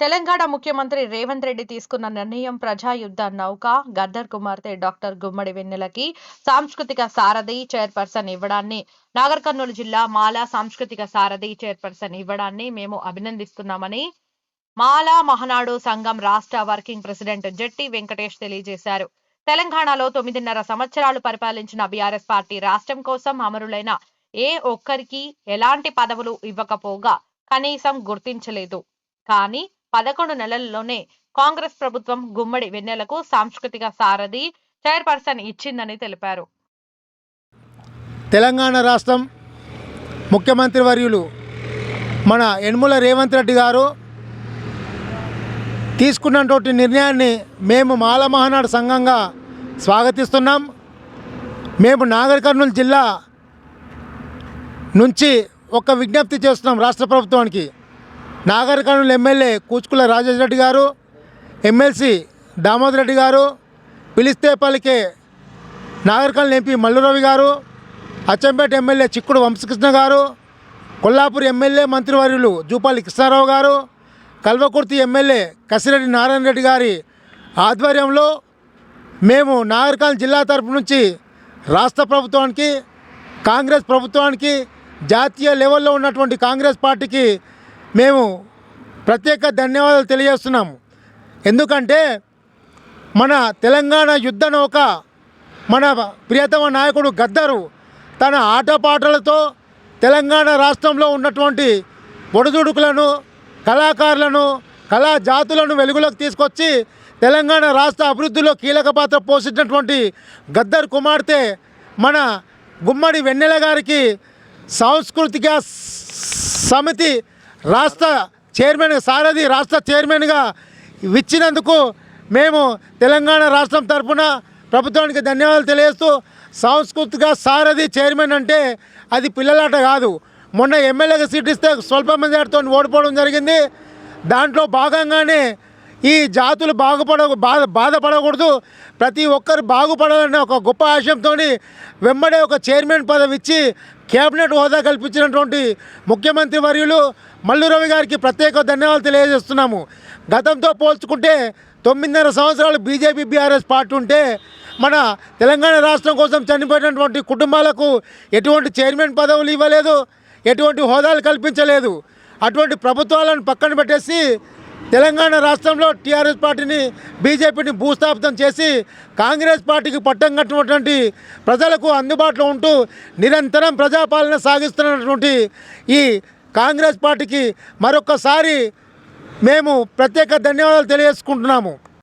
తెలంగాణ ముఖ్యమంత్రి రేవంత్ రెడ్డి తీసుకున్న నిర్ణయం ప్రజాయుద్ధ నౌక. గద్దర్ కుమార్తె డాక్టర్ గుమ్మడి వెన్నెలకి సాంస్కృతిక సారథి చైర్పర్సన్ ఇవ్వడాన్ని. నాగర్ కర్నూలు జిల్లా మాలా సాంస్కృతిక సారథి చైర్పర్సన్ ఇవ్వడాన్ని మేము అభినందిస్తున్నామని మాలా మహనాడు సంఘం రాష్ట్ర వర్కింగ్ ప్రెసిడెంట్ జట్టి వెంకటేష్ తెలియజేశారు. తెలంగాణలో తొమ్మిదిన్నర సంవత్సరాలు పరిపాలించిన బీఆర్ఎస్ పార్టీ రాష్ట్రం కోసం అమరులైన ఏ ఒక్కరికి ఎలాంటి పదవులు ఇవ్వకపోగా కనీసం గుర్తించలేదు. కానీ పదకొండు నెలల్లోనే కాంగ్రెస్ ప్రభుత్వం గుమ్మడి వెన్నెలకు సాంస్కృతిక సారథి చైర్పర్సన్ ఇచ్చిందని తెలిపారు. తెలంగాణ రాష్ట్రం ముఖ్యమంత్రి వర్యులు మన యనుమల రేవంత్ రెడ్డి గారు తీసుకున్నటువంటి నిర్ణయాన్ని మేము మాల మహానాడు సంఘంగా స్వాగతిస్తున్నాం. మేము నాగర్ కర్నూలు జిల్లా నుంచి ఒక విజ్ఞప్తి చేస్తున్నాం రాష్ట్ర ప్రభుత్వానికి. నాగర్ కర్నూలు ఎమ్మెల్యే కూచుకుల రాజేష్ రెడ్డి గారు ఎమ్మెల్సీ దామోదర్ రెడ్డి గారు పిలిస్తే పలికే నాగర్ కర్నూలు ఎంపీ మల్లురవి గారు అచ్చంపేట ఎమ్మెల్యే చిక్కుడు వంశకృష్ణ గారు కొల్లాపూర్ ఎమ్మెల్యే మంత్రివర్యులు జూపాలి కృష్ణారావు గారు కల్వకుర్తి ఎమ్మెల్యే కసిరెడ్డి నారాయణ రెడ్డి గారి ఆధ్వర్యంలో మేము నాగరికాల జిల్లా తరపు నుంచి రాష్ట్ర ప్రభుత్వానికి కాంగ్రెస్ ప్రభుత్వానికి జాతీయ లెవెల్లో ఉన్నటువంటి కాంగ్రెస్ పార్టీకి మేము ప్రత్యేక ధన్యవాదాలు తెలియజేస్తున్నాము. ఎందుకంటే మన తెలంగాణ యుద్ధ నౌక మన ప్రియతమ నాయకుడు గద్దరు తన ఆటపాటలతో తెలంగాణ రాష్ట్రంలో ఉన్నటువంటి ఒడిదుడుకులను కళాకారులను కళా జాతులను వెలుగులోకి తీసుకొచ్చి తెలంగాణ రాష్ట్ర అభివృద్ధిలో కీలక పాత్ర పోషించినటువంటి గద్దర్ కుమార్తె మన గుమ్మడి వెన్నెల గారికి సాంస్కృతిక సమితి రాష్ట్ర చైర్మన్ సారథి రాష్ట్ర చైర్మన్గా ఇచ్చినందుకు మేము తెలంగాణ రాష్ట్రం తరఫున ప్రభుత్వానికి ధన్యవాదాలు తెలియజేస్తూ సాంస్కృతిక సారథి చైర్మన్ అంటే అది పిల్లలాట కాదు. మొన్న ఎమ్మెల్యేగా సీట్ ఇస్తే స్వల్ప మెజార్టీతో ఓడిపోవడం జరిగింది. దాంట్లో భాగంగానే ఈ జాతులు బాగుపడ బాధ బాధపడకూడదు. ప్రతి ఒక్కరు బాగుపడాలనే ఒక గొప్ప ఆశయంతో వెంబడే ఒక చైర్మన్ పదవి ఇచ్చి కేబినెట్ హోదా కల్పించినటువంటి ముఖ్యమంత్రి వర్యులు మల్లు రవి గారికి ప్రత్యేక ధన్యవాదాలు తెలియజేస్తున్నాము. గతంతో పోల్చుకుంటే తొమ్మిదిన్నర సంవత్సరాలు బీజేపీ బీఆర్ఎస్ పార్టీ ఉంటే మన తెలంగాణ రాష్ట్రం కోసం చనిపోయినటువంటి కుటుంబాలకు ఎటువంటి చైర్మన్ పదవులు ఇవ్వలేదు ఎటువంటి హోదాలు కల్పించలేదు. అటువంటి ప్రభుత్వాలను పక్కన పెట్టేసి తెలంగాణ రాష్ట్రంలో టీఆర్ఎస్ పార్టీని బీజేపీని భూస్థాపితం చేసి కాంగ్రెస్ పార్టీకి పట్టం కట్టినటువంటి ప్రజలకు అందుబాటులో ఉంటూ నిరంతరం ప్రజాపాలన సాగిస్తున్నటువంటి ఈ కాంగ్రెస్ పార్టీకి మరొకసారి మేము ప్రత్యేక ధన్యవాదాలు తెలియజేసుకుంటున్నాము.